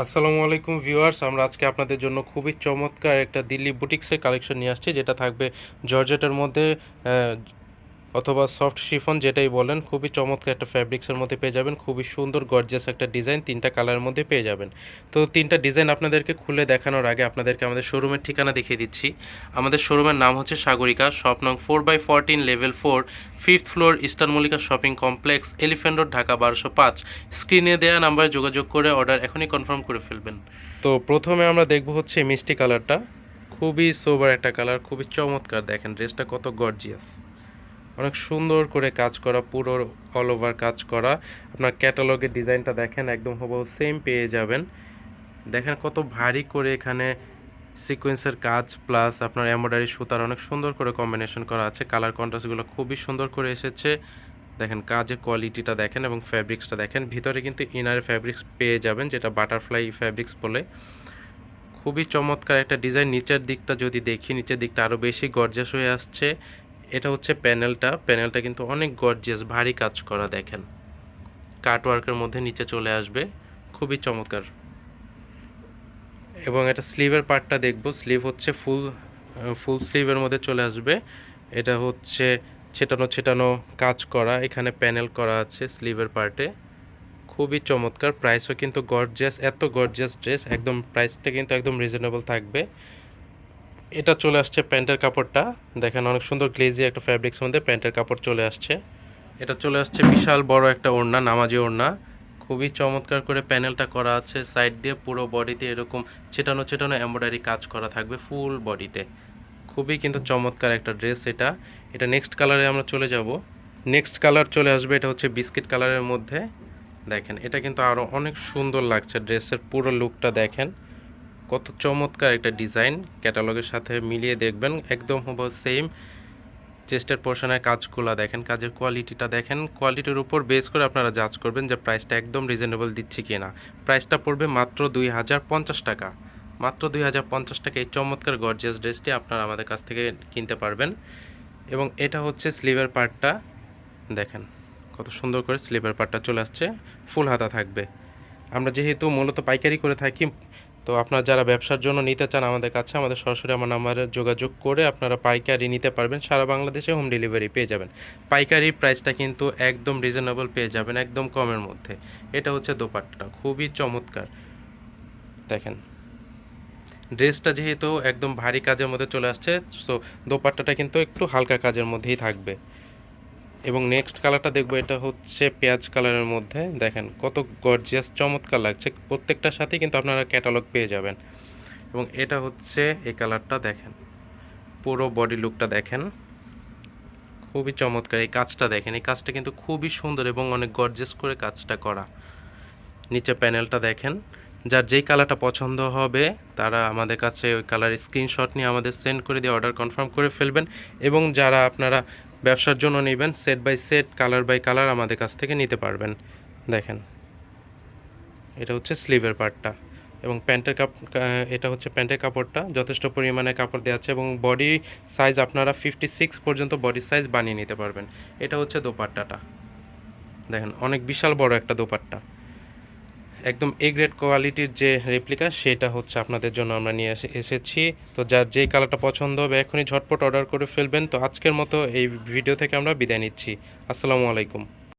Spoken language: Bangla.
আসসালামু আলাইকুম ভিউয়ার্স, আমরা আজকে আপনাদের জন্য খুবই চমৎকার একটা দিল্লি বুটিক্সের কালেকশন নিয়ে আসছি, যেটা থাকবে জর্জেটের মধ্যে অথবা সফট শিফন যেটাই বলেন, খুবই চমৎকার একটা ফ্যাব্রিক্সের মধ্যে পেয়ে যাবেন, খুবই সুন্দর গর্জিয়াস একটা ডিজাইন, তিনটা কালারের মধ্যে পেয়ে যাবেন। তো তিনটা ডিজাইন আপনাদেরকে খুলে দেখানোর আগে আপনাদেরকে আমাদের শোরুমের ঠিকানা দেখিয়ে দিচ্ছি। আমাদের শোরুমের নাম হচ্ছে সাগরিকা, শপ নং four by fourteen level four fifth floor eastern Mallika shopping complex, elephant road, Dhaka বারোশো পাঁচ। স্ক্রিনে দেওয়া নাম্বারে যোগাযোগ করে অর্ডার এখনই কনফার্ম করে ফেলবেন। তো প্রথমে আমরা দেখব হচ্ছে মিষ্টি কালারটা। খুবই সোবার একটা কালার, খুবই চমৎকার। দেখেন, ড্রেসটা কত গর্জিয়াস। অনেক সুন্দর করে কাজ করা, পুরো অল ওভার কাজ করা। আপনার ক্যাটালগের ডিজাইনটা দেখেন, একদম হুবহু সেম পেয়ে যাবেন। দেখেন কত ভারী করে এখানে সিকোয়েন্সের কাজ প্লাস আপনার এমব্রয়ডারি সুতার অনেক সুন্দর করে কম্বিনেশন করা আছে। কালার কন্ট্রাস্টগুলো খুবই সুন্দর করে এসেছে। দেখেন, কাজের কোয়ালিটিটা দেখেন এবং ফ্যাব্রিক্সটা দেখেন। ভিতরে কিন্তু ইনার ফ্যাব্রিক্স পেয়ে যাবেন, যেটা বাটারফ্লাই ফ্যাব্রিক্স বলে। খুবই চমৎকার একটা ডিজাইন নিচের দিকটা যদি দেখি, নিচের দিকটা আরও বেশি গর্জাস হয়ে আসছে। এটা হচ্ছে প্যানেলটা প্যানেলটা কিন্তু অনেক গর্জিয়াস ভারী কাজ করা, দেখেন। কাটওয়ার্কের মধ্যে নিচে চলে আসবে। খুবই চমৎকার। এবং এটা স্লিভের পার্টটা দেখব। স্লিভ হচ্ছে ফুল ফুল স্লিভের মধ্যে চলে আসবে। এটা হচ্ছে ছেটানো ছেটানো কাজ করা। এখানে প্যানেল করা আছে স্লিভের পার্টে খুবই চমৎকার। প্রাইসও কিন্তু গর্জিয়াস এত গর্জিয়াস ড্রেস একদম প্রাইসটা কিন্তু একদম রিজনেবল থাকবে। এটা চলে আসছে প্যান্টের কাপড়টা। দেখেন অনেক সুন্দর গ্লেজি একটা ফ্যাব্রিক্স মধ্যে প্যান্টের কাপড় চলে আসছে। এটা চলে আসছে বিশাল বড় একটা ওড়না, নামাজি ওড়না। খুবই চমৎকার করে প্যানেলটা করা আছে। সাইড দিয়ে পুরো বডিতে এরকম ছেটানো ছেটানো এমব্রয়ডারি কাজ করা থাকবে ফুল বডিতে। খুবই কিন্তু চমৎকার একটা ড্রেস এটা। এটা নেক্সট কালারে আমরা চলে যাব। নেক্সট কালার চলে আসবে, এটা হচ্ছে বিস্কিট কালারের মধ্যে। দেখেন, এটা কিন্তু আরও অনেক সুন্দর লাগছে ড্রেসের পুরো লুকটা দেখেন। কত চমৎকার একটা ডিজাইন। ক্যাটালগের সাথে মিলিয়ে দেখবেন, একদম হব সেম চেস্টের পোর্শনের কাজগুলো দেখেন, কাজের কোয়ালিটিটা দেখেন। কোয়ালিটির উপর বেস করে আপনারা জাজ করবেন যে প্রাইসটা একদম রিজনেবল দিচ্ছি কি না প্রাইসটা পড়বে মাত্র দুই হাজার পঞ্চাশ টাকা। মাত্র দুই হাজার পঞ্চাশ টাকা। এই চমৎকার গর্জিয়াস ড্রেসটি আপনারা আমাদের কাছ থেকে কিনতে পারবেন। এবং এটা হচ্ছে স্লিভের পার্টটা দেখেন, কত সুন্দর করে স্লিভের পার্টটা চলে আসছে। ফুল হাতা থাকবে। আমরা যেহেতু মূলত পাইকারি করে থাকি তো আপনারা যারা ব্যবসার জন্য নিতে চান আমাদের কাছে, আমাদের সরাসরি আমার নাম্বারে যোগাযোগ করে আপনারা পাইকারি নিতে পারবেন। সারা বাংলাদেশে হোম ডেলিভারি পেয়ে যাবেন। পাইকারি প্রাইসটা কিন্তু একদম রিজনেবল পেয়ে যাবেন, একদম কমের মধ্যে। এটা হচ্ছে দোপাট্টা, খুবই চমৎকার। দেখেন, ড্রেসটা যেহেতু একদম ভারী কাজের মধ্যে চলে আসছে, সো দোপাট্টাটা কিন্তু একটু হালকা কাজের মধ্যেই থাকবে। এবং নেক্সট কালারটা দেখব, এটা হচ্ছে পেঁয়াজ কালারের মধ্যে। দেখেন, কত গর্জিয়াস চমৎকার লাগছে। প্রত্যেকটার সাথেই কিন্তু আপনারা ক্যাটালগ পেয়ে যাবেন। এবং এটা হচ্ছে এই কালারটা দেখেন, পুরো বডি লুকটা দেখেন। খুবই চমৎকার, এই কাজটা দেখেন, এই কাজটা কিন্তু খুবই সুন্দর এবং অনেক গর্জিয়াস করে কাজটা করা। নিচে প্যানেলটা দেখেন, যার যেই কালারটা পছন্দ হবে, তারা আমাদের কাছে ওই কালার স্ক্রিনশট নিয়ে আমাদের সেন্ড করে দিয়ে অর্ডার কনফার্ম করে ফেলবেন। এবং যারা আপনারা ব্যবসার জন্য নেবেন set by set colour by colour আমাদের কাছ থেকে নিতে পারবেন। দেখেন, এটা হচ্ছে স্লিভের পার্টটা এবং প্যান্টের কাপ এটা হচ্ছে প্যান্টের কাপড়টা। যথেষ্ট পরিমাণে কাপড় দেওয়া আছে এবং বডি সাইজ আপনারা ফিফটি সিক্স পর্যন্ত বডি সাইজ বানিয়ে নিতে পারবেন। এটা হচ্ছে দোপাট্টাটা। দেখেন, অনেক বিশাল বড় একটা দোপাট্টা। একদম এ গ্রেড কোয়ালিটির যে রেপ্লিকা সেটা হচ্ছে আপনাদের জন্য আমরা নিয়ে এসে- এসেছি। তো যার যেই কালারটা পছন্দ হবে, এখনই ঝটপট অর্ডার করে ফেলবেন। তো আজকের মতো এই ভিডিও থেকে আমরা বিদায় নিচ্ছি। আসসালামু আলাইকুম।